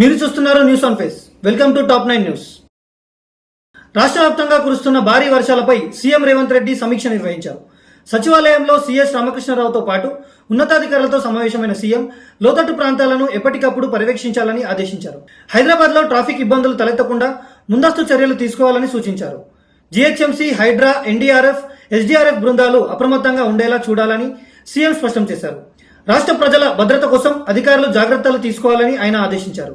మీరు చూస్తున్నారు news on face welcome to top nine news రాష్ట్ర వ్యాప్తంగా కురుస్తున్న భారీ వర్షాలపై సీఎం రేవంత్ రెడ్డి సమీక్ష నిర్వహించారు. సచివాలయంలో సీఎస్ రామకృష్ణరావుతో పాటు ఉన్నతాధికారులతో సమావేశమైన సీఎం లోతట్టు ప్రాంతాలను ఎప్పటికప్పుడు పర్యవేక్షించాలని ఆదేశించారు. హైదరాబాద్లో ట్రాఫిక్ ఇబ్బందులు తలెత్తకుండా ముందస్తు చర్యలు తీసుకోవాలని సూచించారు. జీహెచ్ఎంసీ హైడ్రా ఎన్డీఆర్ఎఫ్ ఎస్డీఆర్ఎఫ్ బృందాలు అప్రమత్తంగా ఉండేలా చూడాలని సీఎం స్పష్టం చేశారు. రాష్ట్ర ప్రజల భద్రత కోసం అధికారులు జాగ్రత్తలు తీసుకోవాలని ఆయన ఆదేశించారు.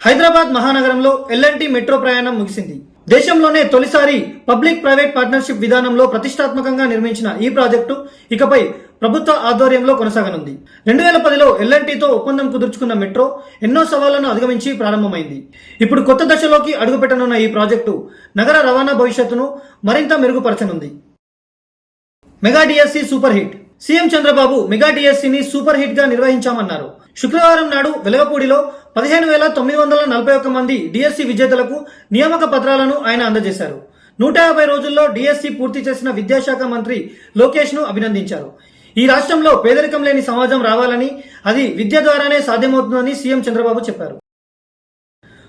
హైదరాబాద్ మహానగరంలో ఎల్ఎన్టీ మెట్రో ప్రయాణం ముగిసింది. దేశంలోనే తొలిసారి పబ్లిక్ ప్రైవేట్ పార్ట్నర్షిప్ విధానంలో ప్రతిష్టాత్మకంగా నిర్మించిన ఈ ప్రాజెక్టు ఇకపై ప్రభుత్వ ఆధ్వర్యంలో కొనసాగనుంది. రెండు వేల పదిలో ఎల్ఎన్టీతో ఒప్పందం కుదుర్చుకున్న మెట్రో ఎన్నో సవాళ్ళను అధిగమించి ప్రారంభమైంది. ఇప్పుడు కొత్త దశలోకి అడుగుపెట్టనున్న ఈ ప్రాజెక్టు నగర రవాణా భవిష్యత్తును మరింత మెరుగుపరచనుంది. Mega DSC super hit CM Chandrababu mega డిఎస్సిని super హిట్గా నిర్వహించామన్నారు. శుక్రవారం నాడు వెలగపూడిలో పదిహేను వేల తొమ్మిది వందల నలభై ఒక్క మంది డిఎస్సి విజేతలకు నియామక పత్రాలను ఆయన అందజేశారు. నూట యాభై రోజుల్లో డిఎస్సి పూర్తి చేసిన విద్యాశాఖ మంత్రి లోకేష్ను అభినందించారు. ఈ రాష్ట్రంలో పేదరికం లేని సమాజం రావాలని అది విద్య ద్వారానే సాధ్యమవుతుందని సీఎం చంద్రబాబు చెప్పారు.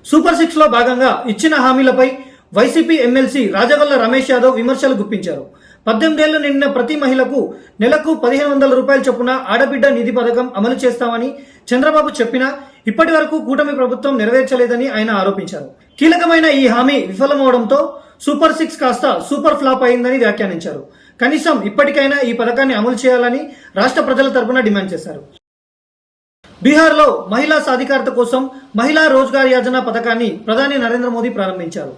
సూపర్ సిక్స్లో భాగంగా ఇచ్చిన హామీలపై వైసీపీ ఎమ్మెల్సీ రాజవల్ల రమేష్ యాదవ్ విమర్శలు గుప్పించారు. పద్దెనిమిదేళ్ళు నిండిన ప్రతి మహిళకు నెలకు పదిహేను వందల రూపాయల చొప్పున ఆడబిడ్డ నిధి పథకం అమలు చేస్తామని చంద్రబాబు చెప్పినా ఇప్పటి వరకు కూటమి ప్రభుత్వం నెరవేర్చలేదని ఆయన ఆరోపించారు. కీలకమైన ఈ హామీ విఫలమవడంతో సూపర్ సిక్స్ కాస్త సూపర్ ఫ్లాప్ అయిందని వ్యాఖ్యానించారు. కనీసం ఇప్పటికైనా ఈ పథకాన్ని అమలు చేయాలని రాష్ట్ర ప్రజల తరపున డిమాండ్ చేశారు. బీహార్లో మహిళా సాధికారత కోసం మహిళా రోజ్గార్ యోజన పథకాన్ని ప్రధాని నరేంద్ర మోదీ ప్రారంభించారు.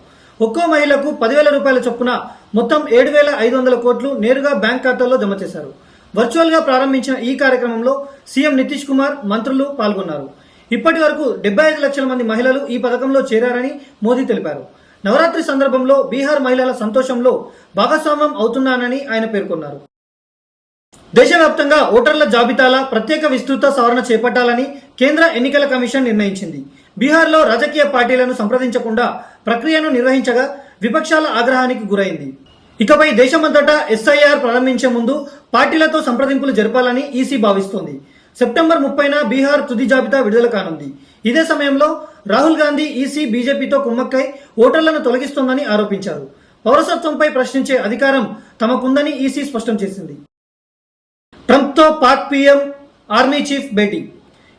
ఒక్కో మహిళకు పదివేల రూపాయల చొప్పున మొత్తం ఏడు వేల ఐదు వందల కోట్లు నేరుగా బ్యాంక్ ఖాతాల్లో జమ చేశారు. వర్చువల్గా ప్రారంభించిన ఈ కార్యక్రమంలో సీఎం నితీష్ కుమార్ మంత్రులు పాల్గొన్నారు. ఇప్పటి వరకు డెబ్బై ఐదు లక్షల మంది మహిళలు ఈ పథకంలో చేరారని మోదీ తెలిపారు. నవరాత్రి సందర్భంలో బీహార్ మహిళల సంతోషంలో భాగస్వామ్యం అవుతున్నానని ఆయన పేర్కొన్నారు. దేశవ్యాప్తంగా ఓటర్ల జాబితాల ప్రత్యేక విస్తృత సవరణ చేపట్టాలని కేంద్ర ఎన్నికల కమిషన్ నిర్ణయించింది. బీహార్లో రాజకీయ పార్టీలను సంప్రదించకుండా ప్రక్రియను నిర్వహించగా విపక్షాల ఆగ్రహానికి గురైంది. ఇకపై దేశమంతటా ఎస్ఐఆర్ ప్రారంభించే ముందు పార్టీలతో సంప్రదింపులు జరపాలని ఈసీ భావిస్తోంది. సెప్టెంబర్ ముప్పైన బీహార్ తుది జాబితా విడుదల కానుంది. ఇదే సమయంలో రాహుల్ గాంధీ ఈసీ బీజేపీతో కుమ్మక్కై ఓటర్లను తొలగిస్తోందని ఆరోపించారు. పౌరసత్వంపై ప్రశ్నించే అధికారం తమకుందని ఈసీ స్పష్టం చేసింది. ట్రంప్తో పాక్ పీఎం ఆర్మీ చీఫ్ భేటీ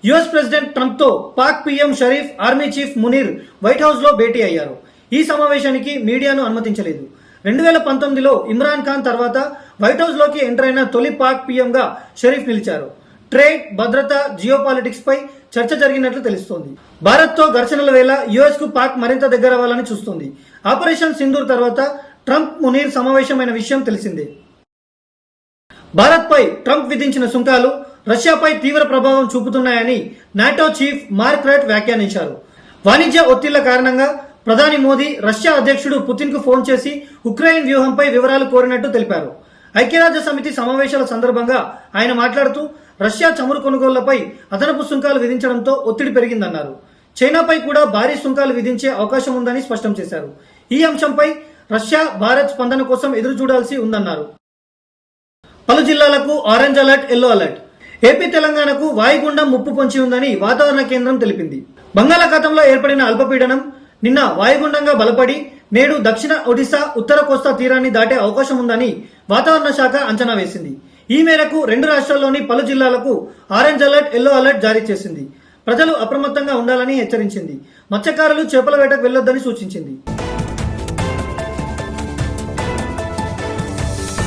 US president ట్రంప్తో Pak PM Sharif army chief Munir white హౌస్లో భేటీ అయ్యారు. ఈ సమావేశానికి మీడియాను అనుమతించలేదు. రెండు వేల పంతొమ్మిదిలో ఇమ్రాన్ ఖాన్ తర్వాత వైట్ హౌస్లోకి ఎంటర్ అయిన తొలి పాక్ పిఎంగా షరీఫ్ నిలిచారు. ట్రేడ్ భద్రత జియోపాలిటిక్స్ పై చర్చ జరిగినట్లు తెలుస్తోంది. భారత్తో ఘర్షణల వేళ యుఎస్కు పాక్ మరింత దగ్గర అవ్వాలని చూస్తుంది. ఆపరేషన్ సింధూర్ తర్వాత ట్రంప్ మునీర్ సమావేశమైన విషయం తెలిసిందే. భారత్పై ట్రంప్ విధించిన సుంకాలు రష్యాపై తీవ్ర ప్రభావం చూపుతున్నాయని నాటో చీఫ్ మార్క్ రైట్ వ్యాఖ్యానించారు. వాణిజ్య ఒత్తిళ్ళ కారణంగా ప్రధాని మోదీ రష్యా అధ్యక్షుడు పుతిన్కు ఫోన్ చేసి ఉక్రెయిన్ వ్యూహంపై వివరాలు కోరినట్టు తెలిపారు. ఐక్యరాజ్య సమితి సమావేశాల సందర్భంగా ఆయన మాట్లాడుతూ రష్యా చమురు కొనుగోళ్ళపై అదనపు సుంకాలు విధించడంతో ఒత్తిడి పెరిగిందన్నారు. చైనాపై కూడా భారీ సుంకాలు విధించే అవకాశం ఉందని స్పష్టం చేశారు. ఈ అంశంపై రష్యా భారత్ స్పందన కోసం ఎదురు చూడాల్సి ఉందన్నారు. పలు జిల్లాలకు orange alert yellow alert. AP తెలంగాణకు వాయుగుండం ముప్పు పొంచి ఉందని వాతావరణ కేంద్రం తెలిపింది. బంగాళాఖాతంలో ఏర్పడిన అల్పపీడనం నిన్న వాయుగుండంగా బలపడి నేడు దక్షిణ ఒడిశా ఉత్తర కోస్తా తీరాన్ని దాటే అవకాశం ఉందని వాతావరణ శాఖ అంచనా వేసింది. ఈ మేరకు రెండు రాష్ట్రాల్లోని పలు జిల్లాలకు ఆరెంజ్ అలర్ట్ ఎల్లో అలర్ట్ జారీ చేసింది. ప్రజలు అప్రమత్తంగా ఉండాలని హెచ్చరించింది. మత్స్యకారులు చేపల వేటకు వెళ్ళొద్దని సూచించింది.